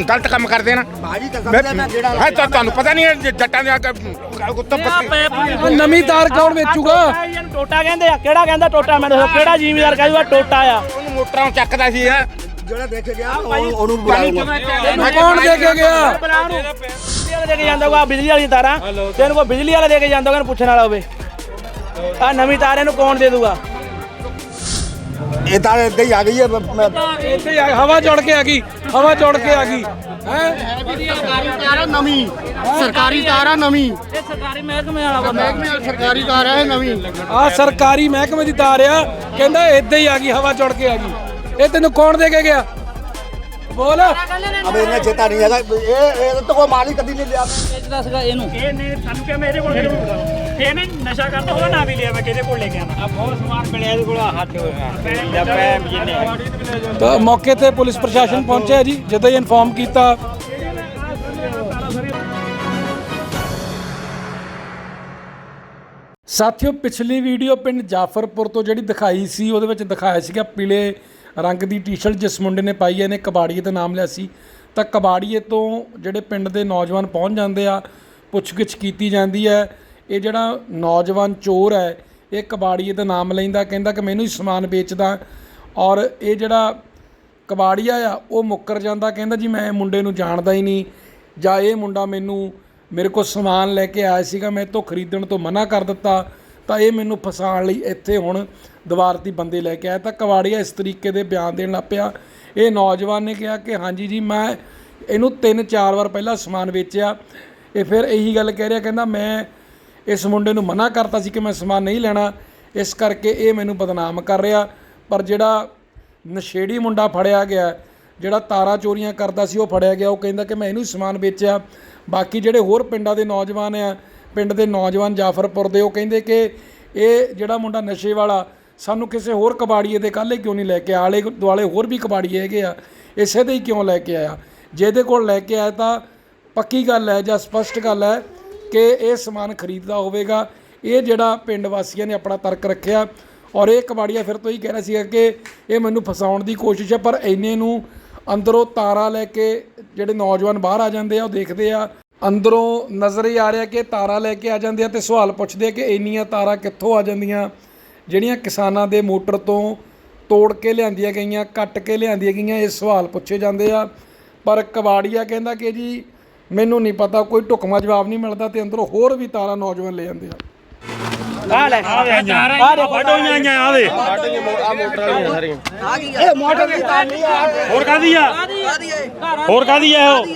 ਗਲਤ ਕੰਮ ਕਰਦੇ ਨਾ। ਬਾਜੀ ਮੈਂ ਜਿਹੜਾ ਹਾਂ ਤਾਂ ਤੁਹਾਨੂੰ ਪਤਾ ਨਹੀਂ ਹੈ ਜੱਟਾਂ ਦੇ ਉੱਤੋਂ ਪੱਤੀ ਨਵੀਂ ਤਾਰ ਕੌਣ ਵੇਚੂਗਾ? ਇਹਨੂੰ ਟੋਟਾ ਕਹਿੰਦੇ ਆ। ਕਿਹੜਾ ਕਹਿੰਦਾ ਟੋਟਾ? ਮੈਂ ਦੱਸੋ ਕਿਹੜਾ ਜ਼ਿਮੀਦਾਰ ਕਹਿੰਦਾ ਟੋਟਾ ਆ? ਉਹਨੂੰ ਮੋਟਰਾਂ ਚੱਕਦਾ ਸੀ ਹੈ ਜਿਹੜਾ ਦੇਖ ਕੇ ਗਿਆ ਉਹ- ਉਹਨੂੰ ਬੁਲਾਉਂਗਾ ਕੌਣ ਦੇ ਕੇ ਗਿਆ? ਦੇ ਕੇ ਜਾਂਦਾ ਹੋਊਗਾ ਬਿਜਲੀ ਵਾਲੀ ਤਾਰਾਂ। ਤੇ ਇਹਨੂੰ ਕੋਈ ਬਿਜਲੀ ਵਾਲਾ ਦੇ ਕੇ ਜਾਂਦਾ ਹੋਊਗਾ ਇਹਨੂੰ ਪੁੱਛਣ ਵਾਲਾ ਹੋਵੇ। ਆ ਨਵੀਂ ਤਾਰ ਇਹਨੂੰ ਕੌਣ ਦੇ ਦੂਗਾ? ਇਹ ਤਾਂ ਏਦਾਂ ਹੀ ਆ ਗਈ ਹੈ ਬ- ਮੈਂ- ਇੱਥੇ ਹੀ ਆ- ਹਵਾ ਜੁੜ ਕੇ ਆ ਗਈ ਹਵਾ ਜੁੜ ਕੇ ਆ ਗਈ। ਹੈ? ਸਰਕਾਰੀ ਤਾਰ ਹੈ ਨਵੀਂ। ਸਰਕਾਰੀ ਤਾਰ ਹੈ ਨਵੀਂ ਇਹ ਸਰਕਾਰੀ ਮਹਿਕਮੇ ਵਾਲਾ ਬੰਦਾ। ਮਹਿਕਮੇ ਸਰਕਾਰੀ ਤਾਰ ਹੈ ਨਵੀਂ। ਆ ਸਰਕਾਰੀ ਮਹਿਕਮੇ ਦੀ ਤਾਰ ਆ ਕਹਿੰਦਾ ਇੱਦਾਂ ਹੀ ਆ ਗਈ ਹਵਾ ਜੁੜ ਕੇ ਆ ਗਈ। ਇਹ ਤੈਨੂੰ ਕੌਣ ਦੇ ਕੇ ਗਿਆ? ਬੋਲ। ਅਬੇ ਇਹਨਾਂ ਚੇਤਾ ਨਹੀਂ ਹੈਗਾ ਇਹ ਇਹ ਤਾਂ ਕੋਈ ਮਾਲ ਹੀ ਕਦੀ ਨਹੀਂ ਲਿਆ। ਵੇਚਦਾ ਸੀਗਾ ਇਹਨੂੰ। ਇਹਨੇ ਸਾਨੂੰ ਕਿਹਾ ਮੇਰੇ ਕੋਲ ਇਹਨੇ ਨਸ਼ਾ ਕਰਦਾ ਉਹਦਾ ਨਾਂ ਵੀ ਲਿਆ ਮੈਂ ਕਿਹਦੇ ਕੋਲ ਲੈ ਕੇ ਆਣਾ ਆ ਬਹੁਤ ਸਮਾਨ ਮਿਲਿਆ ਇਹਦੇ ਕੋਲ ਹੱਥ ਹੋਇਆ ਜਾਂ ਪੈਪ ਜਿੰਨੇ ਤਾਂ ਮੌਕੇ ਤੇ ਪੁਲਿਸ ਪ੍ਰਸ਼ਾਸਨ ਪਹੁੰਚਿਆ ਜੀ ਜਦੋਂ ਹੀ ਇਨਫਾਰਮ ਕੀਤਾ। ਸਾਥੀਓ ਪਿਛਲੀ ਵੀਡੀਓ ਪਿੰਡ ਜਾਫਰਪੁਰ ਤੋਂ ਜਿਹੜੀ ਦਿਖਾਈ ਸੀ ਉਹਦੇ ਵਿੱਚ ਦਿਖਾਇਆ ਸੀਗਾ ਪੀਲੇ ਰੰਗ ਦੀ ਟੀ-ਸ਼ਰਟ ਜਿਸ ਮੁੰਡੇ ਨੇ ਪਾਈ ਹੈ ਨੇ ਕਬਾੜੀਏ ਦਾ ਨਾਮ ਲਿਆ ਸੀ। ਤਾਂ ਕਬਾੜੀਏ ਤੋਂ ਜਿਹੜੇ ਪਿੰਡ ਦੇ ਨੌਜਵਾਨ ਪਹੁੰਚ ਜਾਂਦੇ ਆ ਪੁੱਛਗਿੱਛ ਕੀਤੀ ਜਾਂਦੀ ਹੈ। ਇਹ ਜਿਹੜਾ ਨੌਜਵਾਨ ਚੋਰ ਹੈ, ਇਹ ਕਬਾੜੀਏ ਦਾ ਨਾਮ ਲੈਂਦਾ, ਕਹਿੰਦਾ ਕਿ ਮੈਨੂੰ ਹੀ ਸਮਾਨ ਵੇਚਦਾ। ਔਰ ਇਹ ਜਿਹੜਾ ਕਬਾੜੀਆ ਆ, ਉਹ ਮੁੱਕਰ ਜਾਂਦਾ, ਕਹਿੰਦਾ ਜੀ ਮੈਂ ਮੁੰਡੇ ਨੂੰ ਜਾਣਦਾ ਹੀ ਨਹੀਂ। ਜਾਂ ਇਹ ਮੁੰਡਾ ਮੈਨੂੰ, ਮੇਰੇ ਕੋਲ ਸਮਾਨ ਲੈ ਕੇ ਆਇਆ ਸੀਗਾ, ਮੈਂ ਇਹ ਤੋਂ ਖਰੀਦਣ ਤੋਂ ਮਨਾ ਕਰ ਦਿੱਤਾ, ਤਾਂ ਇਹ ਮੈਨੂੰ ਫਸਾਉਣ ਲਈ ਇੱਥੇ ਹੁਣ ਦੀਵਾਰਤੀ ਬੰਦੇ ਲੈ ਕੇ ਆਇਆ। ਤਾਂ ਕਬਾੜੀਆ ਇਸ ਤਰੀਕੇ ਦੇ ਬਿਆਨ ਦੇਣ ਲੱਗ ਪਿਆ। ਇਹ ਨੌਜਵਾਨ ਨੇ ਕਿਹਾ ਕਿ ਹਾਂਜੀ ਜੀ, ਮੈਂ ਇਹਨੂੰ ਤਿੰਨ ਚਾਰ ਵਾਰ ਪਹਿਲਾਂ ਸਮਾਨ ਵੇਚਿਆ। ਇਹ ਫਿਰ ਇਹੀ ਗੱਲ ਕਹਿ ਰਿਹਾ, ਕਹਿੰਦਾ ਮੈਂ ਇਸ ਮੁੰਡੇ ਨੂੰ ਮਨਾ ਕਰਤਾ ਸੀ ਕਿ ਮੈਂ ਸਮਾਨ ਨਹੀਂ ਲੈਣਾ। ਇਸ ਕਰਕੇ ਇਹ ਮੈਨੂੰ ਬਦਨਾਮ ਕਰ ਰਿਹਾ। ਪਰ ਜਿਹੜਾ ਨਸ਼ੇੜੀ ਮੁੰਡਾ ਫੜਿਆ ਗਿਆ, ਜਿਹੜਾ ਤਾਰਾਂ ਚੋਰੀਆਂ ਕਰਦਾ ਸੀ, ਉਹ ਫੜਿਆ ਗਿਆ। ਉਹ ਕਹਿੰਦਾ ਕਿ ਮੈਂ ਇਹਨੂੰ ਹੀ ਸਮਾਨ ਵੇਚਿਆ। ਬਾਕੀ ਜਿਹੜੇ ਹੋਰ ਪਿੰਡਾਂ ਦੇ ਨੌਜਵਾਨ ਆ, ਪਿੰਡ ਦੇ ਨੌਜਵਾਨ ਜਾਫਰਪੁਰ ਦੇ, ਉਹ ਕਹਿੰਦੇ ਕਿ ਇਹ ਜਿਹੜਾ ਮੁੰਡਾ ਨਸ਼ੇ ਵਾਲਾ, ਸਾਨੂੰ ਕਿਸੇ ਹੋਰ ਕਬਾੜੀਏ ਦੇ ਕੱਲ੍ਹ ਕਿਉਂ ਨਹੀਂ ਲੈ ਕੇ ਆਲੇ ਦੁਆਲੇ ਹੋਰ ਵੀ ਕਬਾੜੀਏ ਹੈਗੇ ਆ। ਇਸੇ ਦੇ ਹੀ ਕਿਉਂ ਲੈ ਕੇ ਆਇਆ? ਜਿਹਦੇ ਕੋਲ ਲੈ ਕੇ ਆਇਆ ਤਾਂ ਪੱਕੀ ਗੱਲ ਹੈ ਜਾਂ ਸਪਸ਼ਟ ਗੱਲ ਹੈ ਕਿ ਇਹ ਸਮਾਨ ਖਰੀਦਦਾ ਹੋਵੇਗਾ। ਇਹ ਜਿਹੜਾ ਪਿੰਡ ਵਾਸੀਆਂ ਨੇ ਆਪਣਾ ਤਰਕ ਰੱਖਿਆ ਔਰ ਇਹ ਕਬਾੜੀਆ ਫਿਰ ਤੋਂ ਹੀ ਕਹਿ ਰਿਹਾ ਸੀਗਾ ਕਿ ਇਹ ਮੈਨੂੰ ਫਸਾਉਣ ਦੀ ਕੋਸ਼ਿਸ਼ ਹੈ, ਪਰ ਇੰਨੇ ਨੂੰ ਅੰਦਰੋਂ ਤਾਰਾ ਲੈ ਕੇ ਜਿਹੜੇ ਨੌਜਵਾਨ ਬਾਹਰ ਆ ਜਾਂਦੇ ਆ, ਉਹ ਦੇਖਦੇ ਆ। ਅੰਦਰੋਂ ਨਜ਼ਰ ਹੀ ਆ ਰਿਹਾ ਕਿ ਤਾਰਾ ਲੈ ਕੇ ਆ ਜਾਂਦੇ ਆ ਤੇ ਸਵਾਲ ਪੁੱਛਦੇ ਆ ਕਿ ਇੰਨੀਆਂ ਤਾਰਾਂ ਕਿੱਥੋਂ ਆ ਜਾਂਦੀਆਂ? ਜਿਹੜੀਆਂ ਕਿਸਾਨਾਂ ਦੇ ਮੋਟਰ ਤੋਂ ਤੋੜ ਕੇ ਲਿਆਂਦੀਆਂ ਗਈਆਂ, ਕੱਟ ਕੇ ਲਿਆਂਦੀਆਂ ਗਈਆਂ, ਇਹ ਸਵਾਲ ਪੁੱਛੇ ਜਾਂਦੇ ਆ। ਪਰ ਕਬਾੜੀਆ ਕਹਿੰਦਾ ਕਿ ਜੀ ਮੈਨੂੰ ਨਹੀਂ ਪਤਾ, ਕੋਈ ਢੁਕਵਾਂ ਜਵਾਬ ਨਹੀਂ ਮਿਲਦਾ ਤੇ ਅੰਦਰੋਂ ਹੋਰ ਵੀ ਤਾਰਾਂ ਨੌਜਵਾਨ ਲੈ ਜਾਂਦੇ ਆ। ਆ ਲੈ ਆ ਦੇਖੋ। ਫੜੋਈਆਂ ਆਈਆਂ ਆ ਦੇ ਇਹ ਮੋਟਰ ਦੀ ਤਾਰ ਨਹੀਂ ਆ। ਹੋਰ ਕਾਦੀ ਆ? ਹੋਰ ਕਾਦੀ ਆ ਉਹ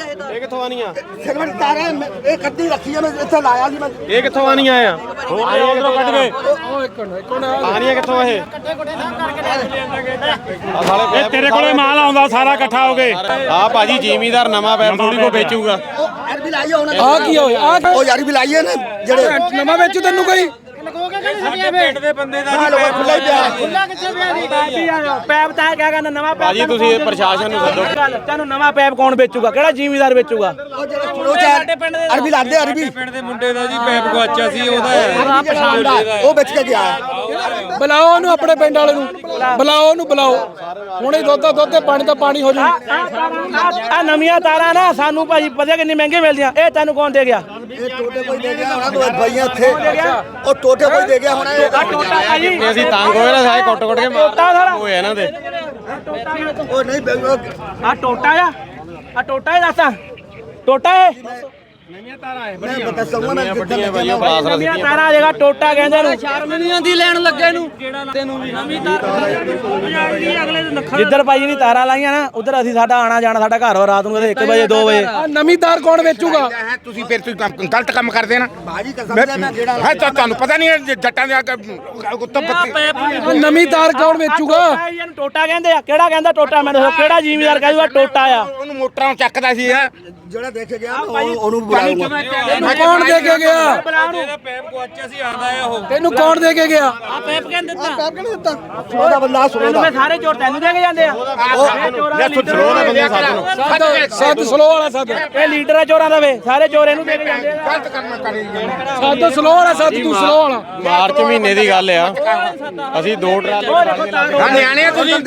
ਸਿਗਰਟ ਤਾਰ ਹੈ ਮੈਂ- ਇਹ ਕੱਢੀ ਰੱਖੀ ਹੈ ਮੈਂ ਇੱਥੇ ਲਾਇਆ ਸੀ ਮੈਂ। ਇਹ ਕਿੱਥੋਂ ਆਣੀਆਂ ਆ? ਹੋਰ ਉਧਰੋਂ ਕੱਢ ਕੇ ਉਹ ਇੱਕ ਮਿੰਟ ਇੱਕ ਮਿੰਟ ਆਣੀਆਂ ਕਿੱਥੋਂ ਇਹ ਆ ਸਾਲੇ ਇਹ ਤੇਰੇ ਕੋਲੇ ਮਾਲ ਆਉਂਦਾ ਸਾਰਾ ਇਕੱਠਾ ਹੋ ਕੇ। ਆ ਭਾਜੀ ਜ਼ਿਮੀਦਾਰ ਨਵਾਂ ਪੈਪ ਥੋੜੀ ਕੋ ਵੇਚੂਗਾ। ਯਾਰ ਵੀ ਆ ਕੀ ਹੋਇਆ ਆ ਉਹ ਯਾਰ ਵੀ ਲਾਈ ਹੈ ਨਾ ਜਿਹੜੇ ਨਵਾਂ ਵੇਚੂ ਤੈਨੂੰ ਕੋਈ? ਹਾਂ ਲੋਕ ਖੁੱਲਾ ਹੀ ਪਿਆ। ਪੈਪ ਤਾਂ ਕਿਆ ਕਹਿੰਦਾ ਨਵਾਂ ਪੈਪ ਭਾਜੀ ਤੁਸੀਂ ਇਹ ਪ੍ਰਸ਼ਾਸਨ ਨੂੰ ਸੱਦੋ। ਗੱਲ ਤੈਨੂੰ ਨਵਾਂ ਪੈਪ ਕੌਣ ਵੇਚੂਗਾ? ਕਿਹੜਾ ਜ਼ਿਮੀਦਾਰ ਵੇਚੂਗਾ? ਉਹ ਜਿਹੜਾ ਚਲੋ ਚਾਰ ਅਰਬੀ ਲਾਦੇ ਅਰਬੀ। ਉਹ ਵੇਚ ਕੇ ਗਿਆ। ਬੁਲਾਓ ਉਹਨੂੰ ਆਪਣੇ ਪਿੰਡ ਵਾਲੇ ਨੂੰ। ਬੁਲਾਓ ਉਹਨੂੰ ਬੁਲਾਓ। ਹੁਣੇ ਦੁੱਧ ਦਾ ਦੁੱਧ ਤੇ ਪਾਣੀ ਦਾ ਪਾਣੀ ਹੋ ਜੂ। ਆ ਨਵੀਆਂ ਤਾਰਾਂ ਨਾ ਸਾਨੂੰ ਭਾਜੀ ਪਤਾ ਕਿੰਨੀ ਮਹਿੰਗੀ ਮਿਲਦੀਆਂ। ਇਹ ਤੈਨੂੰ ਕੌਣ ਦੇ ਗਿਆ? ਇਹ ਟੋਟੇ ਕੋਈ ਦੇ ਗਿਆ ਹੋਣਾ ਦੋ ਭਾਈਆਂ ਇੱਥੇ। ਉਹ ਟੋਟੇ ਕੋਈ ਦੇ ਗਿਆ ਹੋਣਾ ਇਹ ਟੋਟਾ ਭਾਜੀ। ਤੇ ਅਸੀਂ ਤੰਗ ਹੋਏ ਨਾ ਸਾਰੇ ਕੁੱਟ ਕੁੱਟ ਕੇ ਟੋਟਾ ਸਾਰਾ। ਹੋਏ ਇਹਨਾਂ ਦੇ। ਉਹ ਨਹੀਂ ਆ ਟੋਟਾ ਆ। ਆ ਟੋਟਾ ਹੀ ਦੱਸਾਂ। ਟੋਟਾ ਹੈ ਮੈਂ ਲੱਗਿਆ ਨਵੀਆਂ ਤਾਰਾਂ ਆ ਜਾਏਗਾ ਟੋਟਾ ਕਹਿੰਦੇ ਇਹਨੂੰ ਜਿੱਧਰ ਭਾਈ ਨਹੀਂ ਤਾਰਾਂ ਲਾਈਆਂ ਨਾ ਉਧਰ ਅਸੀਂ ਸਾਡਾ ਆਣਾ ਜਾਣਾ ਸਾਡਾ ਘਰ ਵਾ ਰਾਤ ਨੂੰ ਕਦੇ 1 ਵਜੇ 2 ਵਜੇ। ਆ ਨਵੀਂ ਤਾਰ ਕੌਣ ਵੇਚੂਗਾ? ਹੈ ਤੁਸੀਂ ਫਿਰ ਤੁਸੀਂ ਕੰਮ- ਗਲਤ ਕੰਮ ਕਰਦੇ ਨਾ। ਬਾਜੀ ਕਸਮ ਮੈਂ ਦਾ ਮੈਂ ਜਿਹੜਾ ਹਾਂ ਤਾਂ ਤੁਹਾਨੂੰ ਪਤਾ ਨਹੀਂ ਹੈ ਜੇ ਜੱਟਾਂ ਦੇ ਉੱਤੋਂ ਪੱਤੀ ਆ ਨਵੀਂ ਤਾਰ ਕੌਣ ਵੇਚੂਗਾ? ਟੋਟਾ ਹੀ ਇਹਨੂੰ ਟੋਟਾ ਕਹਿੰਦੇ ਆ। ਕਿਹੜਾ ਕਹਿੰਦਾ ਟੋਟਾ? ਮੈਂ ਦੱਸੋ ਕਿਹੜਾ ਜ਼ਿਮੀਦਾਰ ਕਹਿੰਦਾ ਟੋਟਾ ਆ? ਉਹਨੂੰ ਮੋਟਰਾਂ ਚੱਕਦਾ ਸੀ ਹੈ ਜਿਹੜਾ ਦੇਖ ਕੇ ਗਿਆ ਮੈਂ ਉਹਨੂੰ- ਉਹਨੂੰ ਬੁਲਾਉਂਗਾ ਤੈਨੂੰ ਕੌਣ ਦੇ ਕੇ ਗਿਆ? ਤੈਨੂੰ ਕੌਣ ਦੇ ਕੇ ਗਿਆ? ਆ ਪੈਪ ਕਹਿੰਦੇ ਦਿੱਤਾ? ਉਹਦਾ ਬੰਦਾ ਸੁਣੋ ਦਾ ਫੇ ਸਾਰੇ ਚੋਰ ਤੈਨੂੰ ਦੇ ਕੇ ਜਾਂਦੇ ਆ। ਇਹ ਚੋਰਾਂ ਦਾ ਲੀਡਰ ਸੱਦ ਸੱਦ ਸਲੋ ਵਾਲਾ ਸੱਦ ਇਹ ਲੀਡਰ ਆ ਚੋਰਾਂ ਦਾ ਵੇ। ਸਾਰੇ ਚੋਰ ਇਹਨੂੰ ਦੇ ਕੇ ਜਾਂਦੇ ਆ। ਗਲਤ ਕੰਮ ਕਰੀ ਸੱਦ ਸਲੋ ਵਾਲਾ ਸੱਦ ਤੂੰ ਸਲੋ ਵਾਲਾ। ਮਾਰਚ ਮਹੀਨੇ ਦੀ ਗੱਲ ਆ। ਅਸੀਂ ਦੋ ਟਰਾਲੇ ਉਹ ਦੇਖੋ ਤਾਂ ਹਾਂ ਨਿਆਣੇ ਆ ਤੁਸੀਂ ਇਹ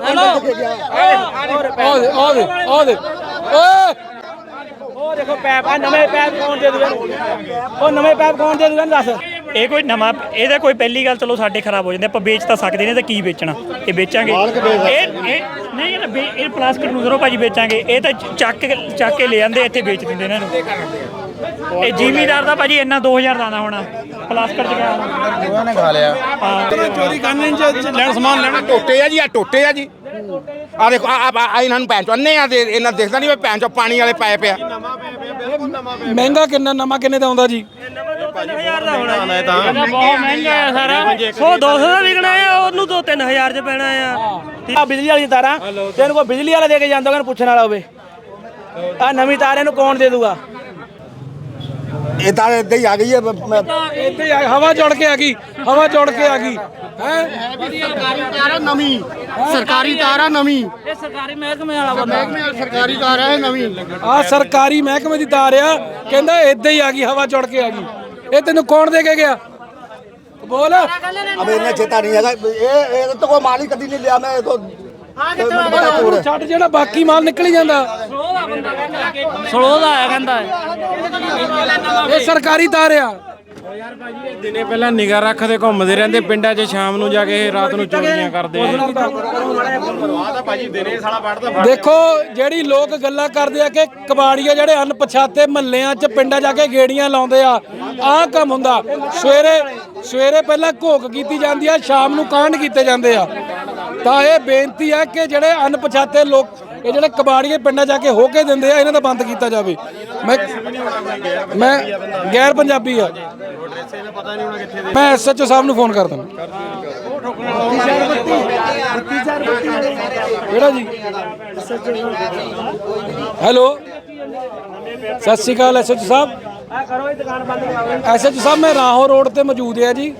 ਪਿੰਡ ਦੇ ਕੇ ਗਿਆ। ਆ ਦੇ ਆ ਦੇ ਆ ਦੇ। ਓਏ। ਉਹ ਦੇਖੋ ਪੈਪ ਆ ਨਵੇਂ ਪੈਪ ਕੌਣ ਦੇ ਦੂਗਾ ਉਹ ਨਵੇਂ ਪੈਪ ਕੌਣ ਦੇ ਦੂਗਾ ਦੱਸ। ਇਹ ਕੋਈ ਨਵਾਂ ਇਹਦਾ ਕੋਈ ਪਹਿਲੀ ਗੱਲ ਚਲੋ ਸਾਡੇ ਖਰਾਬ ਹੋ ਜਾਂਦੇ ਆਪਾਂ ਵੇਚ ਤਾਂ ਸਕਦੇ ਨੇ ਤਾਂ ਕੀ ਵੇਚਣਾ? ਇਹ ਵੇਚਾਂਗੇ। ਇਹ ਇਹ ਨਹੀਂ ਪਲਾਸਟਿਕ ਨੂੰ ਜ਼ਰੂਰ ਭਾਜੀ ਵੇਚਾਂਗੇ। ਇਹ ਤਾਂ ਚੱਕ ਚੱਕ ਕੇ ਲੈ ਜਾਂਦੇ ਇੱਥੇ ਵੇਚ ਦਿੰਦੇ ਇਹਨਾਂ। ਨੂੰ ਇਹ ਜ਼ਿਮੀਦਾਰ ਦਾ ਭਾਜੀ ਇੰਨਾ 2000 ਦਾਣਾ ਹੋਣਾ ਪਲਾਸਟਿਕ ਚ ਗਿਆ ਚੋਰੀ ਕਰਨੇ ਚ ਲੈਣ ਸਮਾਨ ਲੈਣਾ। ਟੋਟੇ ਆ ਜੀ ਆ ਟੋਟੇ ਆ ਜੀ। ਆ ਦੇਖੋ ਆ ਆ- ਆ ਇਹਨਾਂ ਨੂੰ ਪੈਂਚ ਅੰਨੇ ਆ ਤੇ ਇਹਨਾਂ ਦੇਖਦਾ ਨਹੀਂ ਵੀ ਪੈਂਚ ਪਾਣੀ ਵਾਲੇ ਪਾਏ ਪਿਆ। ਮਹਿੰਗਾ ਕਿੰਨਾ ਨਮਾ ਕਿੰਨੇ ਦਾ ਆਉਂਦਾ ਜੀ? ਬਹੁਤ ਮਹਿੰਗਾ ਆ ਸਾਰਾ। ਉਹ 200 ਦਾ ਵਿਕਣਾ ਆ ਉਹਨੂੰ ਦੋ 3000 ਚ ਪੈਣਾ ਆ। ਆ ਬਿਜਲੀ ਵਾਲੀ ਤਾਰਾਂ। ਤੈਨੂੰ ਕੋਈ ਬਿਜਲੀ ਵਾਲਾ ਦੇ ਕੇ ਜਾਂਦਾ ਉਹਨੂੰ ਪੁੱਛਣ ਵਾਲਾ ਹੋਵੇ। ਆ ਨਵੀਂ ਤਾਰ ਇਹਨੂੰ ਕੌਣ ਦੇ ਦੂਗਾ? ਇਹ ਤਾਂ ਇੱਦਾਂ ਹੀ ਆ ਗਈ ਹੈ ਬ- ਮੈਂ ਇੱਥੇ ਆ- ਹਵਾ ਜੁੜ ਕੇ ਆ ਗਈ ਹਵਾ ਜੁੜ ਕੇ ਆ ਗਈ। ਹੈ? ਸਰਕਾਰੀ ਤਾਰ ਨਵੀਂ ਸਰਕਾਰੀ ਤਾਰ ਆ ਨਵੀਂ। ਇਹ ਸਰਕਾਰੀ ਮਹਿਕਮੇ ਵਾਲਾ ਬੰਦਾ। ਮਹਿਕਮੇ ਵਾਲੀ ਸਰਕਾਰੀ ਤਾਰ ਆ ਇਹ ਨਵੀਂ। ਆ ਸਰਕਾਰੀ ਮਹਿਕਮੇ ਦੀ ਤਾਰ ਆ ਕਹਿੰਦਾ ਇੱਦਾਂ ਹੀ ਆ ਗਈ ਹਵਾ ਜੁੜ ਕੇ ਆ ਗਈ। ਇਹ ਤੈਨੂੰ ਕੌਣ ਦੇ ਕੇ ਗਿਆ? ਬੋਲ। ਅਬ ਇਹਨਾਂ ਚੇਤਾ ਨਹੀਂ ਹੈਗਾ। ਇਹ ਇਹ ਤਾਂ ਕੋਈ ਮਾਲ ਹੀ ਕਦੀ ਨਹੀਂ ਲਿਆ ਮੈਂ ਇਹ ਤੋਂ ਹੈ ਛੱਡ ਜਿਹੜਾ ਬਾਕੀ ਮਾਲ ਨਿਕਲ ਹੀ ਜਾਂਦਾ। ਸਲੋ ਦਾ ਆਇਆ ਕਹਿੰਦਾ ਇਹ। ਸਰਕਾਰੀ ਤਾਰ ਆ। ਦਿਨੇ ਪਹਿਲਾਂ ਨਿਗਾਹ ਰੱਖਦੇ ਘੁੰਮਦੇ ਰਹਿੰਦੇ ਪਿੰਡਾਂ 'ਚ ਸ਼ਾਮ ਨੂੰ ਜਾ ਕੇ ਰਾਤ ਨੂੰ ਚੋਰੀਆਂ ਕਰਦੇ ਦੇਖੋ ਜਿਹੜੀ ਲੋਕ ਗੱਲਾਂ ਕਰਦੇ ਆ ਕਿ ਕਬਾੜੀਆ ਜਿਹੜੇ ਅਣਪਛਾਤੇ ਮਹੱਲਿਆਂ 'ਚ ਪਿੰਡਾਂ ਜਾ ਕੇ ਗੇੜੀਆਂ ਲਾਉਂਦੇ ਆ ਆਹ ਕੰਮ ਹੁੰਦਾ। ਸਵੇਰੇ ਸਵੇਰੇ ਪਹਿਲਾਂ ਘੋਕ ਕੀਤੀ ਜਾਂਦੀ ਆ ਸ਼ਾਮ ਨੂੰ ਕਾਂਡ ਕੀਤੇ ਜਾਂਦੇ ਆ। ਤਾਂ ਇਹ ਬੇਨਤੀ ਹੈ ਕਿ ਜਿਹੜੇ ਅਣਪਛਾਤੇ ਲੋਕ, ਇਹ ਜਿਹੜੇ ਕਬਾੜੀਏ ਪਿੰਡਾਂ ਜਾ ਕੇ ਹੋ ਕੇ ਦਿੰਦੇ ਆ, ਇਹਨਾਂ ਦਾ ਬੰਦ ਕੀਤਾ ਜਾਵੇ। ਮੈਂ ਮੈਂ ਗੈਰ ਪੰਜਾਬੀ ਆ। ਮੈਂ ਐਸਐਚਓ ਸਾਹਿਬ ਨੂੰ ਫੋਨ ਕਰ ਦਿੰਦਾ ਕਿਹੜਾ ਜੀ? ਹੈਲੋ? ਸਤਿ ਸ਼੍ਰੀ ਅਕਾਲ ਐਸਐਚਓ ਸਾਹਿਬ ਆ ਕਰੋ ਇਹ ਦੁਕਾਨ ਬੰਦ ਐਸਐਚਓ ਸਾਹਿਬ, ਮੈਂ ਰਾਹੋਂ ਰੋਡ ਤੇ ਮੌਜੂਦ ਆ ਜੀ।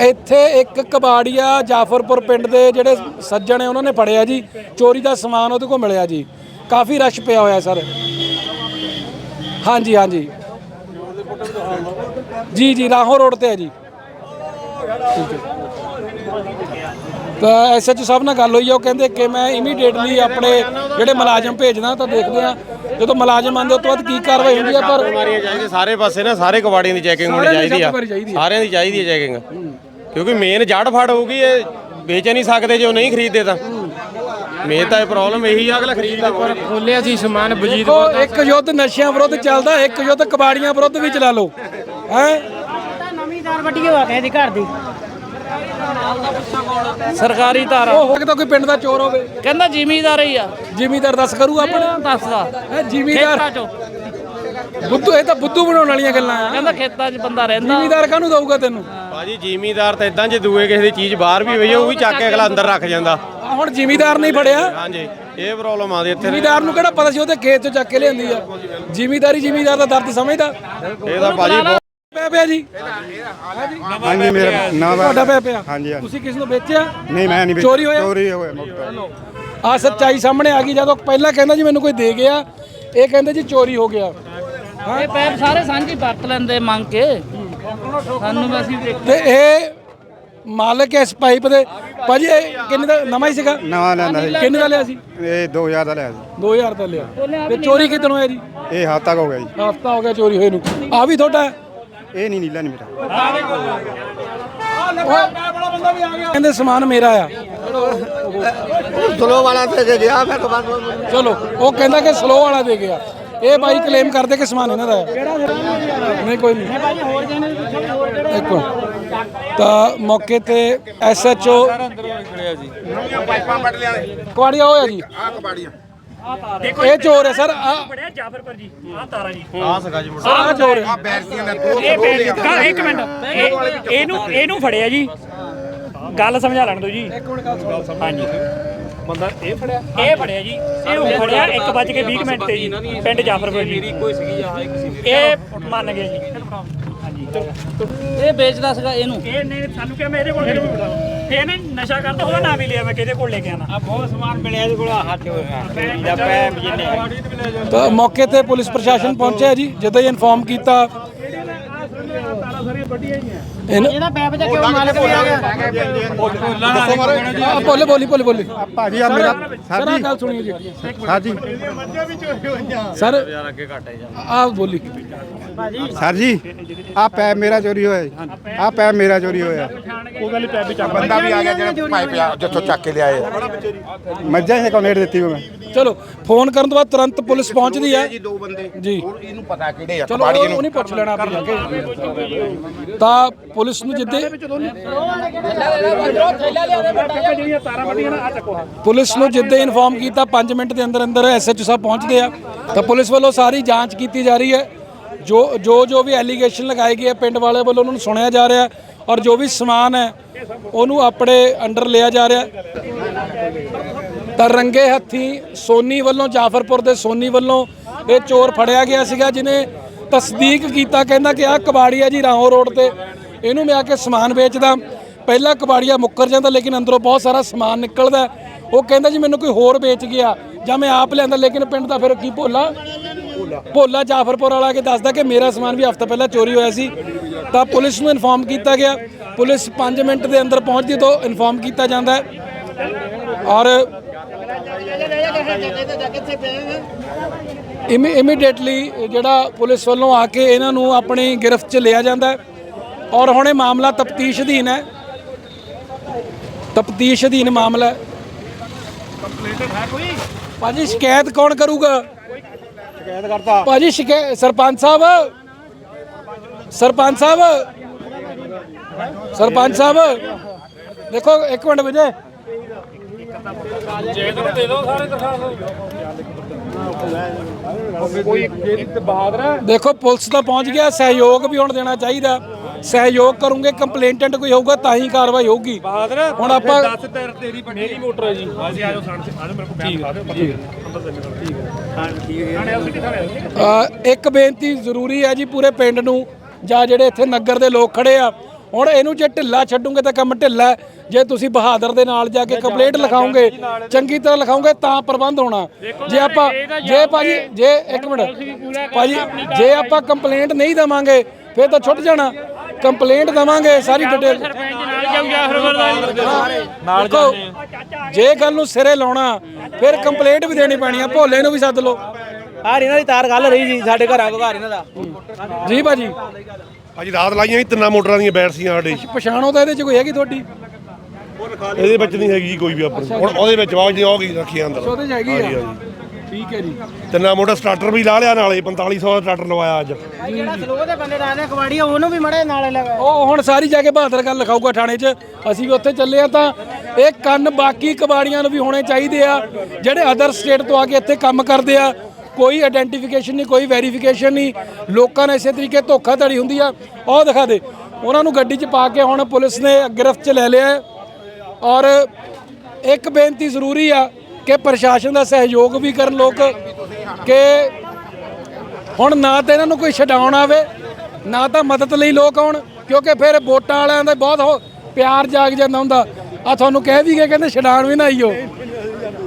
ਇੱਥੇ ਇੱਕ ਕਬਾੜੀਆ ਜਾਫਰਪੁਰ ਪਿੰਡ ਦੇ ਜਿਹੜੇ ਸੱਜਣ ਹੈ ਉਹਨਾਂ ਨੇ ਫੜਿਆ ਜੀ। ਚੋਰੀ ਦਾ ਸਮਾਨ ਉਹਦੇ ਕੋਲ ਮਿਲਿਆ ਜੀ। ਕਾਫੀ ਰਸ਼ ਪਿਆ ਹੋਇਆ ਸਰ। ਹਾਂਜੀ ਹਾਂਜੀ। ਜੀ ਜੀ ਰਾਹੋਂ ਰੋਡ ਤੇ ਹੈ ਜੀ। ਠੀਕ ਹੈ ਤਾਂ ਐਸਐਚਓ ਸਾਹਿਬ ਨਾਲ ਗੱਲ ਹੋਈ ਆ ਉਹ ਕਹਿੰਦੇ ਕਿ ਮੈਂ ਇਮੀਡੀਏਟਲੀ ਆਪਣੇ ਜਿਹੜੇ ਮੁਲਾਜ਼ਮ ਭੇਜਦਾ ਤਾਂ ਦੇਖਦੇ ਆ ਜਦੋਂ ਮੁਲਾਜ਼ਮ ਆਉਂਦੇ ਉਸ ਤੋਂ ਬਾਅਦ ਕੀ ਕਾਰਵਾਈ ਹੁੰਦੀ ਆ ਪਰ ਮਾਰੀਆਂ ਚਾਹੀਦੀ ਸਾਰੇ ਪਾਸੇ ਨਾ ਸਾਰੇ ਕਬਾੜੀਆਂ ਦੀ ਚੈਕਿੰਗ ਹੋਣੀ ਚਾਹੀਦੀ ਆ। ਸਾਰਿਆਂ ਦੀ ਚਾਹੀਦੀ ਹੈ। ਚੈਕਿੰਗ ਕਿਉਂਕਿ ਮੇਨ ਜੜ ਫੜ ਹੋਊਗੀ ਇਹ ਵੇਚ ਨਹੀਂ ਸਕਦੇ ਜੇ ਉਹ ਨਹੀਂ ਖਰੀਦਦੇ ਤਾਂ। ਮੇਨ ਤਾਂ ਇਹ ਪ੍ਰੋਬਲਮ ਇਹੀ ਆ ਅਗਲਾ ਖਰੀਦਦਾ ਨਹੀਂ। ਖੋਲਿਆ ਸੀ ਸਮਾਨ ਬਜੀਤ ਦੇਖੋ ਇੱਕ ਯੁੱਧ ਨਸ਼ਿਆਂ ਵਿਰੁੱਧ ਚੱਲਦਾ ਇੱਕ ਯੁੱਧ ਕਬਾੜੀਆਂ ਵਿਰੁੱਧ ਵੀ ਚਲਾ ਲਓ। ਹੈ? ਨਵੀਂ ਤਾਰ ਵੱਡੀ ਹੋ ਗਈ ਦੀ ਘਰ ਦੀ। ਸਰਕਾਰੀ ਤਾਰ। ਉਹ ਹੋ ਕੋਈ ਪਿੰਡ ਦਾ ਚੋਰ ਹੋਵੇ। ਕਹਿੰਦਾ ਜ਼ਿਮੀਦਾਰ ਹੀ ਆ। ਜ਼ਿਮੀਦਾਰ ਦੱਸ ਕਰੂ ਆਪਣਾ। ਦੱਸਦਾ ਹੈ ਜ਼ਿਮੀਦਾਰ। ਚੋਂ। ਬੁੱਧੂ ਇਹ ਤਾਂ ਬੁੱਧੂ ਬਣਾਉਣ ਵਾਲੀਆਂ ਗੱਲਾਂ ਆ। ਕਹਿੰਦਾ ਖੇਤਾਂ 'ਚ ਬੰਦਾ ਰਹਿੰਦਾ। ਜ਼ਿਮੀਦਾਰ ਕਾਹਨੂੰ ਦਊਗਾ ਤੈਨੂੰ? ਭਾਜੀ ਜ਼ਿਮੀਦਾਰ ਤਾਂ ਇਦਾਂ ਜੇ ਦੂਏ ਕਿਸੇ ਦੀ ਚੀਜ਼ ਬਾਹਰ ਵੀ ਹੋਈ ਆ, ਉਹ ਵੀ ਚੱਕ ਕੇ ਅਗਲਾ ਅੰਦਰ ਰੱਖ ਜਾਂਦਾ। ਆਹ ਹੁਣ ਜ਼ਿਮੀਦਾਰ ਨਹੀਂ ਫੜਿਆ। ਹਾਂਜੀ ਇਹ ਪ੍ਰੋਬਲਮ ਆਦੀ ਇੱਥੇ। ਜ਼ਿਮੀਦਾਰ ਨੂੰ ਕਿਹੜਾ ਪਤਾ ਸੀ ਉਹਦੇ ਖੇਤ ਚੋਂ ਚੱਕ ਕੇ ਲਿਆਂਦੀ ਆ। ਜ਼ਿਮੀਦਾਰੀ ਜ਼ਿਮੀਦਾਰ ਦਾ ਦਰਦ ਸਮਝਦਾ। ਇਹ ਤਾਂ ਭਾਜੀ ਬਹੁਤ ਪੈ ਪਿਆ ਜੀ। ਹਾਂਜੀ ਮੇਰਾ ਨਾਮ ਤੁਹਾਡਾ ਪੈ ਪਿਆ। ਹਾਂਜੀ ਹਾਂਜੀ। ਤੁਸੀਂ ਕਿਸ ਨੂੰ ਵੇਚਿਆ? ਨਹੀਂ ਮੈਂ ਨਹੀਂ ਚੋਰੀ ਹੋਇਆ? ਚੋਰੀ ਹੋਇਆ ਮੁਕਤ। ਆ ਸੱਚਾਈ ਸਾਹਮਣੇ ਆ ਗਈ ਜਦੋਂ ਪਹਿਲਾਂ ਕਹਿੰਦਾ ਜੀ ਮੈਨੂੰ ਕੋਈ ਦੇ ਗਿਆ ਇਹ ਕਹਿੰਦੇ ਜੀ ਚੋਰੀ ਹੋ ਗਿਆ। ਇਹ ਪੈਪ ਸਾਰੇ ਸਾਂਝੀ ਵਰਤ ਲੈਂਦੇ ਮੰਗ ਕੇ। ਸਾਨੂੰ ਤੇ ਇਹ ਮਾਲਕ ਇਸ ਪਾਈਪ ਦੇ। ਭਾਜੀ ਇਹ ਕਿੰਨੇ ਦਾ ਨਵਾਂ ਹੀ ਸੀਗਾ? ਨਵਾਂ ਲੈਂਦਾ ਸੀ। ਕਿੰਨੇ ਦਾ ਲਿਆ ਸੀ? ਇਹ 2000 ਦਾ ਲਿਆ ਸੀ। 2000 ਦਾ ਲਿਆ। ਤੇ ਚੋਰੀ ਕਿਤਨੋਂ ਹੋਇਆ ਜੀ? ਇਹ ਹੱਦ ਤੱਕ ਹੋ ਗਿਆ ਜੀ। ਹਫਤਾ ਹੋ ਗਿਆ ਚੋਰੀ ਹੋਏ ਨੂੰ। ਆ ਵੀ ਤੁਹਾਡਾ ਹੈ? ਇਹ ਨਹੀਂ ਨੀਲਾ ਨਹੀਂ ਮੇਰਾ। ਕਹਿੰਦੇ ਸਮਾਨ ਮੇਰਾ ਆ। ਸਲੋ ਵਾਲਾ ਤੇ ਕੇ ਗਿਆ ਮੈਂ ਤਾਂ ਬਸ ਚਲੋ ਉਹ ਕਹਿੰਦਾ ਕਿ ਸਲੋ ਵਾਲਾ ਦੇ ਗਿਆ। ਇਹ ਬਾਈ ਕਲੇਮ ਕਰਦੇ ਕਿ ਸਮਾਨ ਇਹਨਾਂ ਦਾ ਹੈ। ਨਹੀਂ ਕੋਈ ਨਹੀਂ। ਇੱਕ ਮਿੰਟ। ਤਾਂ ਮੌਕੇ ਤੇ ਐਸਐਚਓ ਕੁਆੜੀਆ ਹੋਇਆ ਜੀ। ਆ ਕਬਾੜੀਆਂ ਇਹ ਚੋਰ ਹੈ ਸਰ ਆ ਬੜਿਆ ਜਾਫਰਪੁਰ ਜੀ ਆ ਤਾਰਾ ਜੀ। ਆ ਸਕਾ ਜੀ ਮੁੰਡਾ। ਆਹ ਚੋਰ ਹੈ ਆ ਬੈਰਸੀਆਂ ਦਾ ਦੋ ਇਹ ਬੇ- ਕਾ- ਇੱਕ ਮਿੰਟ। ਇਹ- ਇਹਨੂੰ ਇਹਨੂੰ ਫੜਿਆ ਜੀ। ਗੱਲ ਸਮਝਾ ਲੈਣ ਦਿਓ ਜੀ। ਹਾਂਜੀ। ਬੰਦਾ ਇਹ ਫੜਿਆ? ਇਹ ਫੜਿਆ ਜੀ। ਇਹ ਫੜਿਆ 1 ਵੱਜ ਕੇ 20 ਮਿੰਟ ਤੇ ਜੀ ਪਿੰਡ ਜਾਫਰਪੁਰ ਜੀ। ਮੇਰੀ ਕੋਈ ਸੀਗੀ ਆ ਇਹ ਮੰਨ ਗਿਆ ਜੀ। ਇਹ ਵੇਚਦਾ ਸੀਗਾ ਇਹਨੂੰ? ਇਹ ਨੇ ਸਾਨੂੰ ਕਿਹਾ ਮੈਂ ਇਹਦੇ ਕੋਲ ਕਿਹੜੇ ਕੋਲ ਇਹਨੇ ਨਸ਼ਾ ਕਰਦਾ ਉਹਦਾ ਨਾਮ ਹੀ ਲਿਆ ਮੈਂ ਕਿਹਦੇ ਕੋਲ ਲੈ ਕੇ ਆਣਾ। ਆ ਬਹੁਤ ਸਮਾਨ ਮਿਲਿਆ ਇਹਦੇ ਕੋਲ ਹੱਥ ਹੋਇਆ। ਪੈ ਜਿੰਨੇ ਤਾਂ ਮੌਕੇ ਤੇ ਪੁਲਿਸ ਪ੍ਰਸ਼ਾਸਨ ਪਹੁੰਚਿਆ ਜੀ ਜਦੋਂ ਹੀ ਇਨਫੋਰਮ ਕੀਤਾ। ਇਹਨਾਂ ਇਹਦਾ ਪੈਪ ਜਾ ਕਿਉਂ ਮਾਲਕ ਵੀ ਆ। ਗਿਆ। ਆ, ਬੋਲੇ ਬੋਲੀ ਬੋਲੇ ਬੋਲੇ। ਭਾਜੀ ਆ ਮੇਰਾ ਸਰ ਸਰ ਆਹ ਜੀ ਗੱਲ ਸੁਣੀਏ ਜੀ। ਸਰ ਜੀ ਸਰ ਆ ਬੋਲੀ। ਸਰ ਜੀ ਆ ਪੈਪ ਮੇਰਾ ਚੋਰੀ ਹੋਇਆ ਜੀ। ਆ ਪੈਪ ਮੇਰਾ ਚੋਰੀ ਹੋਇਆ। ਉਹ ਗੱਲ ਪੈ ਵੀ ਚੱਕ ਬੰਦਾ ਵੀ ਆ ਗਿਆ ਜਿਹੜਾ ਪਾਈਪ ਆ ਜਿੱਥੋਂ ਚੱਕ ਕੇ ਲਿਆਏ ਮੱਝਾਂ ਸੇ ਕੰਪਲੇਂਟ ਦਿੱਤੀ ਮੈਂ। ਚਲੋ ਫੋਨ ਕਰਨ ਤੋਂ ਬਾਅਦ ਤੁਰੰਤ ਪੁਲਿਸ ਪਹੁੰਚਦੀ ਹੈ। ਜੀ ਦੋ ਬੰਦੇ। ਜੀ। ਹੋਰ ਇਹਨੂੰ ਪਤਾ ਕਿਹੜੇ ਆ ਚਲੋ ਕਬਾੜੀ ਉਹ ਨੂੰ ਨਹੀਂ ਪੁੱਛ ਲੈਣਾ ਆਪੇ ਜਾ ਕੇ ਤਾਂ ਪੁਲਿਸ ਨੂੰ ਜਿੱਦੇ ਪੁਲਿਸ ਨੂੰ ਜਿੱਦੇ ਇਨਫੋਰਮ ਕੀਤਾ 5 ਮਿੰਟ ਦੇ ਅੰਦਰ ਅੰਦਰ ਐਸਐਚਓ ਸਾਹਿਬ ਪਹੁੰਚਦੇ ਆ। ਤਾਂ ਪੁਲਿਸ ਵੱਲੋਂ ਸਾਰੀ ਜਾਂਚ ਕੀਤੀ ਜਾ ਰਹੀ ਹੈ। ਜੋ ਜੋ ਜੋ ਵੀ ਐਲੀਗੇਸ਼ਨ ਲਗਾਏ ਗਏ ਆ ਪਿੰਡ ਵਾਲੇ ਵੱਲੋਂ ਉਹਨਾਂ ਨੂੰ ਸੁਣਿਆ ਜਾ ਰਿਹਾ ਔਰ ਜੋ ਵੀ ਸਮਾਨ ਹੈ ਉਹਨੂੰ ਆਪਣੇ ਅੰਡਰ ਲਿਆ ਜਾ ਰਿਹਾ ਤਾਂ ਰੰਗੇ ਹੱਥੀ ਸੋਨੀ ਵੱਲੋਂ, ਜਾਫਰਪੁਰ ਦੇ ਸੋਨੀ ਵੱਲੋਂ ਇਹ ਚੋਰ ਫੜਿਆ ਗਿਆ ਸੀਗਾ ਜਿਨੇ ਤਸਦੀਕ ਕੀਤਾ, ਕਹਿੰਦਾ ਕਿ ਆਹ ਕਬਾੜੀਆ ਜੀ ਰਾਹੋਂ ਰੋਡ ਤੇ। ਇਹਨੂੰ ਮੈਂ ਆ ਕੇ ਸਮਾਨ ਵੇਚਦਾ। ਪਹਿਲਾ ਕਬਾੜੀਆ ਮੁੱਕਰ ਜਾਂਦਾ, ਲੇਕਿਨ ਅੰਦਰੋਂ ਬਹੁਤ ਸਾਰਾ ਸਮਾਨ ਨਿਕਲਦਾ। ਉਹ ਕਹਿੰਦਾ ਜੀ, ਮੈਨੂੰ ਕੋਈ ਹੋਰ ਵੇਚ ਗਿਆ, ਜਾਂ ਮੈਂ ਆਪ ਲਿਆਂਦਾ, ਲੇਕਿਨ ਪਿੰਡ ਦਾ ਫਿਰ ਕੀ ਭੋਲਾ? ਭੋਲਾ ਜਾਫਰਪੁਰ ਵਾਲਾ ਕੇ ਦੱਸਦਾ ਕਿ ਮੇਰਾ ਸਮਾਨ ਵੀ ਹਫਤਾ ਪਹਿਲਾਂ ਚੋਰੀ ਹੋਇਆ ਸੀ। ਤਾਂ ਪੁਲਿਸ ਨੂੰ ਇਨਫੋਰਮ ਕੀਤਾ ਗਿਆ। ਪੁਲਿਸ 5 ਮਿੰਟ ਦੇ ਅੰਦਰ ਪਹੁੰਚਦੀ, ਤੋਂ ਇਨਫੋਰਮ ਕੀਤਾ ਜਾਂਦਾ ਔਰ ਇਮੀਡੀਏਟਲੀ ਜਿਹੜਾ ਪੁਲਿਸ ਵੱਲੋਂ ਆ ਕੇ ਇਹਨਾਂ ਨੂੰ ਆਪਣੀ ਗ੍ਰਿਫਤ 'ਚ ਲਿਆ ਜਾਂਦਾ ਹੈ। ਔਰ ਹੁਣ ਇਹ ਮਾਮਲਾ ਤਫਤੀਸ਼ ਅਧੀਨ ਹੈ। ਤਫਤੀਸ਼ ਅਧੀਨ ਮਾਮਲਾ ਹੈ। ਭਾਜੀ, ਸ਼ਿਕਾਇਤ ਕੌਣ ਕਰੂਗਾ? ਸ਼ਿਕਾਇਤ ਕਰਤਾ ਭਾਜੀ ਸ਼ਿਕਾਇਤ ਸਰਪੰਚ ਸਾਹਿਬ? ਸਰਪੰਚ ਸਾਹਿਬ? ਸਰਪੰਚ ਸਾਹਿਬ? ਦੇਖੋ, ਇੱਕ ਮਿੰਟ ਵਜੇ। ਦੇਖੋ ਪੁਲਿਸ ਤਾਂ ਪਹੁੰਚ ਗਿਆ ਸਹਿਯੋਗ ਵੀ ਹੁਣ ਦੇਣਾ ਚਾਹੀਦਾ। ਸਹਿਯੋਗ ਕਰੂੰਗੇ ਕੰਪਲੇਂਟੈਂਟ ਕੋਈ ਹੋਊਗਾ ਤਾਂ ਹੀ ਕਾਰਵਾਈ ਹੋਊਗੀ। ਹੁਣ ਆਪਾਂ ਤੇਰੀ ਮੇਰੀ ਮੋਟਰ ਹੈ ਜੀ। ਅਸੀਂ ਆਜੋ ਸਾਨ ਆਜੋ ਮੇਰੇ ਕੋਲ ਬਿਆਨ ਖਾ ਦਿਓ ਅ, ਇੱਕ ਬੇਨਤੀ ਜ਼ਰੂਰੀ ਹੈ ਜੀ ਪੂਰੇ ਪਿੰਡ ਨੂੰ ਜਾਂ ਜਿਹੜੇ ਇੱਥੇ ਨਗਰ ਦੇ ਲੋਕ ਖੜੇ ਆ ਹੁਣ ਇਹਨੂੰ ਜੇ ਢਿੱਲਾ ਛੱਡੂਗੇ ਤਾਂ ਕੰਮ ਢਿੱਲਾ ਹੈ। ਜੇ ਤੁਸੀਂ ਬਹਾਦਰ ਦੇ ਨਾਲ ਜਾ ਕੇ ਕੰਪਲੇਂਟ ਲਿਖਾਓਗੇ ਚੰਗੀ ਤਰ੍ਹਾਂ ਲਿਖਾਓਗੇ ਤਾਂ ਪ੍ਰਬੰਧ ਹੋਣਾ। ਜੇ ਆਪਾਂ ਜੇ ਭਾਜੀ ਜੇ ਇੱਕ ਮਿੰਟ। ਭਾਜੀ ਜੇ ਆਪਾਂ ਕੰਪਲੇਂਟ ਨਹੀਂ ਦਵਾਂਗੇ ਫਿਰ ਤਾਂ ਛੁੱਟ ਜਾਣਾ। ਕੰਪਲੇਂਟ ਦਵਾਂਗੇ ਸਾਰੀ ਡਿਟੇਲ ਨਾਲ ਜੇ। ਗੱਲ ਨੂੰ ਸਿਰੇ ਲਾਉਣਾ ਫਿਰ ਕੰਪਲੇਂਟ ਵੀ ਦੇਣੀ ਪੈਣੀ ਆ ਭੋਲੇ ਨੂੰ ਵੀ ਸੱਦ ਲਓ। ਆਹ ਇਹਨਾਂ ਦੀ ਤਾਰ ਗੱਲ ਰਹੀ ਜੀ ਸਾਡੇ ਘਰਾਂ ਕੋ ਘਰ ਇਹਨਾਂ ਦਾ। ਜੀ ਭਾਜੀ। ਅੱਜ ਰਾਤ ਲਾਈਆਂ ਸੀ ਤਿੰਨਾਂ ਮੋਟਰਾਂ ਦੀਆਂ ਬੈਠ ਸੀਆਂ ਸਾਡੇ ਪਛਾਣੋ ਤਾਂ ਇਹਦੇ ਚ ਕੋਈ ਹੈਗੀ ਤੁਹਾਡੀ? ਇਹਦੇ ਵਿੱਚ ਨਹੀਂ ਹੈਗੀ ਜੀ ਕੋਈ ਵੀ ਆਪਣੀ। ਹੁਣ ਉਹਦੇ ਵਿੱਚ ਆਵਾਜ਼ ਨਹੀਂ ਆਉਗੀ ਰੱਖੀ ਅੰਦਰ। ਉਹਦੇ ਚ ਹੈਗੀ ਹਾਂਜੀ, ਆ? ਹਾਂਜੀ। ਠੀਕ ਹੈ ਜੀ। ਤਿੰਨਾਂ ਮੋਟਰ ਸਟਾਰਟਰ ਵੀ ਲਾ ਲਿਆ ਨਾਲੇ 4500 ਦਾ ਸਟਾਰਟਰ ਲਵਾਇਆ ਅੱਜ। ਜਿਹੜਾ ਸਲੋਹ ਦੇ ਬੰਦੇ ਰਾਣੇ ਕਬਾੜੀ ਉਹਨੂੰ ਵੀ ਮੜੇ ਨਾਲੇ ਲਗਾ ਉਹ ਹੁਣ ਸਾਰੀ ਜਾ ਕੇ ਬਹਾਦਰ ਗੱਲ ਲਿਖਾਊਗਾ ਥਾਣੇ 'ਚ। ਅਸੀਂ ਵੀ ਉੱਥੇ ਚੱਲੇ ਆ ਤਾਂ ਇਹ ਕੰਨ ਬਾਕੀ ਕਬਾੜੀਆਂ ਨੂੰ ਵੀ ਹੋਣੇ ਚਾਹੀਦੇ ਆ ਜਿਹੜੇ ਅਦਰ ਸਟੇਟ ਤੋਂ ਆ ਕੇ ਇੱਥੇ ਕੰਮ ਕਰਦੇ ਆ। ਕੋਈ ਆਇਡੈਂਟੀਫਿਕੇਸ਼ਨ ਨਹੀਂ, ਕੋਈ ਵੈਰੀਫਿਕੇਸ਼ਨ ਨਹੀਂ। ਲੋਕਾਂ ਨੇ ਇਸੇ ਤਰੀਕੇ ਧੋਖਾਧੜੀ ਹੁੰਦੀ ਆ। ਉਹ ਦਿਖਾ ਦੇ। ਉਹਨਾਂ ਨੂੰ ਗੱਡੀ 'ਚ ਪਾ ਕੇ ਹੁਣ ਪੁਲਿਸ ਨੇ ਗ੍ਰਿਫਤ 'ਚ ਲੈ ਲਿਆ ਹੈ। ਔਰ ਇੱਕ ਬੇਨਤੀ ਜ਼ਰੂਰੀ ਆ ਕਿ ਪ੍ਰਸ਼ਾਸਨ ਦਾ ਸਹਿਯੋਗ ਵੀ ਕਰਨ ਲੋਕ, ਕਿ ਹੁਣ ਨਾ ਤਾਂ ਇਹਨਾਂ ਨੂੰ ਕੋਈ ਛਡਾਉਣ ਆਵੇ, ਨਾ ਤਾਂ ਮਦਦ ਲਈ ਲੋਕ ਆਉਣ, ਕਿਉਂਕਿ ਫਿਰ ਵੋਟਾਂ ਵਾਲਿਆਂ ਦਾ ਬਹੁਤ ਉਹ ਪਿਆਰ ਜਾਗ ਜਾਂਦਾ ਹੁੰਦਾ। ਆ ਤੁਹਾਨੂੰ ਕਹਿ ਵੀ ਗਏ, ਕਹਿੰਦੇ ਛਡਾਣ ਵੀ ਨਾ ਆਈਓ।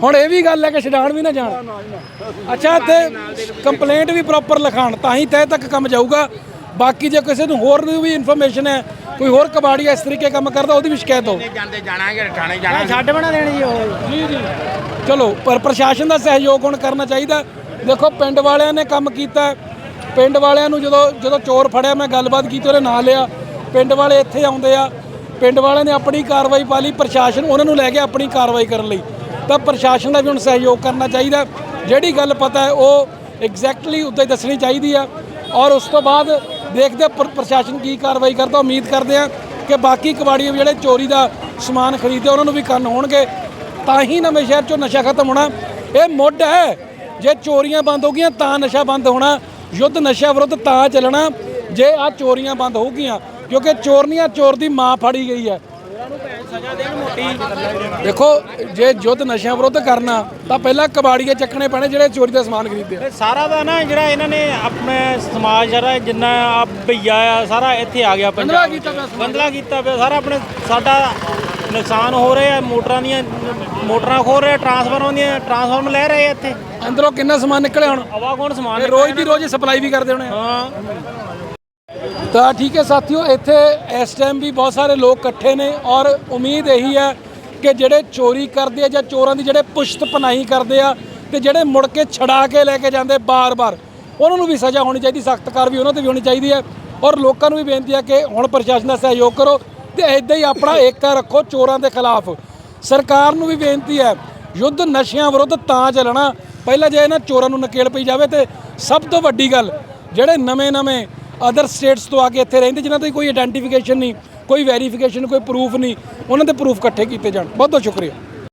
ਹੁਣ ਇਹ ਵੀ ਗੱਲ ਹੈ ਕਿ ਛਡਾਣ ਵੀ ਨਾ ਜਾਣ। ਅੱਛਾ ਤੇ ਕੰਪਲੇਂਟ ਵੀ ਪ੍ਰੋਪਰ ਲਿਖਾਣ ਤਾਂ ਹੀ ਤਹਿ ਤੱਕ ਕੰਮ ਜਾਊਗਾ। ਬਾਕੀ ਜੇ ਕਿਸੇ ਨੂੰ ਹੋਰ ਨੂੰ ਵੀ ਇਨਫੋਰਮੇਸ਼ਨ ਹੈ ਕੋਈ ਹੋਰ ਕਬਾੜੀ ਇਸ ਤਰੀਕੇ ਕੰਮ ਕਰਦਾ ਉਹਦੀ ਵੀ ਸ਼ਿਕਾਇਤ ਹੋ। ਜਾਂਦੇ ਜਾਣਾਂਗੇ ਥਾਣੇ ਜਾਣਾ ਛੱਡ ਬਣਾ ਦੇਣੀ ਜੀ ਉਹ। ਜੀ ਜੀ। ਚਲੋ ਪਰ ਪ੍ਰਸ਼ਾਸਨ ਦਾ ਸਹਿਯੋਗ ਹੁਣ ਕਰਨਾ ਚਾਹੀਦਾ। ਦੇਖੋ ਪਿੰਡ ਵਾਲਿਆਂ ਨੇ ਕੰਮ ਕੀਤਾ। ਪਿੰਡ ਵਾਲਿਆਂ ਨੂੰ ਜਦੋਂ ਜਦੋਂ ਚੋਰ ਫੜਿਆ ਮੈਂ ਗੱਲਬਾਤ ਕੀਤੀ ਉਹਨੇ ਨਾਂ ਲਿਆ। ਪਿੰਡ ਵਾਲੇ ਇੱਥੇ ਆਉਂਦੇ ਆ। ਪਿੰਡ ਵਾਲਿਆਂ ਨੇ ਆਪਣੀ ਕਾਰਵਾਈ ਪਾ ਲਈ ਪ੍ਰਸ਼ਾਸਨ ਉਹਨਾਂ ਨੂੰ ਲੈ ਕੇ ਆਪਣੀ ਕਾਰਵਾਈ ਕਰਨ ਲਈ। ਤਾਂ ਪ੍ਰਸ਼ਾਸਨ ਦਾ ਵੀ ਹੁਣ ਸਹਿਯੋਗ ਕਰਨਾ ਚਾਹੀਦਾ ਜਿਹੜੀ ਗੱਲ ਪਤਾ ਹੈ, ਉਹ ਐਗਜ਼ੈਕਟਲੀ ਉੱਤੇ ਦੱਸਣੀ ਚਾਹੀਦੀ ਆ। ਔਰ ਉਸ ਤੋਂ ਬਾਅਦ ਦੇਖਦੇ ਪ੍ਰ- ਪ੍ਰਸ਼ਾਸਨ ਕੀ ਕਾਰਵਾਈ ਕਰਦਾ। ਉਮੀਦ ਕਰਦੇ ਆ ਕਿ ਬਾਕੀ ਕਬਾੜੀ ਜਿਹੜੇ ਚੋਰੀ ਦਾ ਸਮਾਨ ਖਰੀਦਦੇ ਉਹਨਾਂ ਨੂੰ ਵੀ ਕੰਨ ਹੋਣਗੇ। ਤਾਂ ਹੀ ਨਵੇਂ ਸ਼ਹਿਰ ਚੋਂ ਨਸ਼ਾ ਖਤਮ ਹੋਣਾ। ਇਹ ਮੁੱਢ ਹੈ। ਜੇ ਚੋਰੀਆਂ ਬੰਦ ਹੋ ਗਈਆਂ, ਤਾਂ ਨਸ਼ਾ ਬੰਦ ਹੋਣਾ। ਯੁੱਧ ਨਸ਼ਾ ਵਿਰੁੱਧ ਤਾਂ ਚੱਲਣਾ। ਜੇ ਆ ਚੋਰੀਆਂ ਬੰਦ ਹੋਊਗੀਆਂ ਕਿਉਂਕਿ ਚੋਰਨੀਆਂ ਚੋਰ ਦੀ ਮਾਂ ਫੜੀ ਗਈ ਹੈ। ਦੇਖੋ ਜੇ ਯੁੱਧ ਨਸ਼ਿਆਂ ਵਿਰੁੱਧ ਕਰਨਾ ਤਾਂ ਪਹਿਲਾਂ ਕਬਾੜੀਏ ਚੱਕਣੇ ਪੈਣੇ ਜਿਹੜੇ ਚੋਰੀ ਦਾ ਸਮਾਨ ਖਰੀਦਦੇ ਆ। ਸਾਰਾ ਦਾ ਨਾ ਜਿਹੜਾ ਇਹਨਾਂ ਨੇ ਆਪਣੇ ਸਮਾਜ ਸਾਰਾ ਜਿੰਨਾ ਆ ਭਈਆ ਆ ਸਾਰਾ ਇੱਥੇ ਆ ਗਿਆ ਬੰਦਲਾ ਪੰਜਾਬ ਕੀਤਾ ਪਿਆ। ਬੰਦਲਾ ਕੀਤਾ ਪਿਆ ਸਾਰਾ ਆਪਣੇ ਸਾਡਾ ਨੁਕਸਾਨ ਹੋ ਰਿਹਾ ਮੋਟਰਾਂ ਦੀਆਂ ਮੋਟਰਾਂ ਖੋ ਰਹੇ ਟਰਾਂਸਫਾਰਮਰ ਦੀਆਂ ਟਰਾਂਸਫਾਰਮ ਲੈ ਰਹੇ ਇੱਥੇ। ਅੰਦਰੋਂ ਕਿੰਨਾ ਸਮਾਨ ਨਿਕਲਿਆ ਹੁਣ? ਹਵਾ ਕੌਣ ਸਮਾਨ ਰੋਜ਼ ਦੀ ਰੋਜ਼ ਸਪਲਾਈ ਵੀ ਕਰਦੇ ਹੋਣੇ। ਹਾਂ। ਤਾਂ ਠੀਕ ਹੈ ਸਾਥੀਓ, ਇੱਥੇ ਇਸ ਟਾਈਮ ਵੀ ਬਹੁਤ ਸਾਰੇ ਲੋਕ ਇਕੱਠੇ ਨੇ ਔਰ ਉਮੀਦ ਇਹੀ ਹੈ ਕਿ ਜਿਹੜੇ ਚੋਰੀ ਕਰਦੇ ਆ ਜਾਂ ਚੋਰਾਂ ਦੀ ਜਿਹੜੇ ਪੁਸ਼ਤ ਪਨਾਹੀ ਕਰਦੇ ਆ ਤੇ ਜਿਹੜੇ ਮੁੜ ਕੇ ਛੜਾ ਕੇ ਲੈ ਕੇ ਜਾਂਦੇ ਬਾਰ-ਬਾਰ, ਉਹਨਾਂ ਨੂੰ ਵੀ ਸਜ਼ਾ ਹੋਣੀ ਚਾਹੀਦੀ, ਸਖਤ ਕਾਰਵਾਈ ਉਹਨਾਂ ਤੇ ਵੀ ਹੋਣੀ ਚਾਹੀਦੀ ਹੈ ਔਰ ਲੋਕਾਂ ਨੂੰ ਵੀ ਬੇਨਤੀ ਹੈ ਕਿ ਹੁਣ ਪ੍ਰਸ਼ਾਸਨ ਦਾ ਸਹਿਯੋਗ ਕਰੋ ਤੇ ਇਦਾਂ ਹੀ ਆਪਣਾ ਏਕਾ ਰੱਖੋ ਚੋਰਾਂ ਦੇ ਖਿਲਾਫ। ਸਰਕਾਰ ਨੂੰ ਵੀ ਬੇਨਤੀ ਹੈ, ਯੁੱਧ ਨਸ਼ਿਆਂ ਵਿਰੁੱਧ ਤਾਂ ਚੱਲਣਾ, ਪਹਿਲਾਂ ਜੇ ਇਹਨਾਂ ਚੋਰਾਂ ਨੂੰ ਨਕੇਲ ਪਈ ਜਾਵੇ ਤੇ ਸਭ ਤੋਂ ਵੱਡੀ ਗੱਲ, ਜਿਹੜੇ ਨਵੇਂ-ਨਵੇਂ ਅਦਰ ਸਟੇਟਸ ਤੋਂ ਆ ਕੇ ਇੱਥੇ ਰਹਿੰਦੇ, ਜਿਨ੍ਹਾਂ ਦੀ ਕੋਈ ਆਇਡੈਂਟੀਫਿਕੇਸ਼ਨ ਨਹੀਂ, ਕੋਈ ਵੈਰੀਫਿਕੇਸ਼ਨ ਕੋਈ ਪ੍ਰੂਫ ਨਹੀਂ, ਉਹਨਾਂ ਦੇ ਪ੍ਰੂਫ ਇਕੱਠੇ ਕੀਤੇ ਜਾਣ। ਬਹੁਤ ਬਹੁਤ ਸ਼ੁਕਰੀਆ।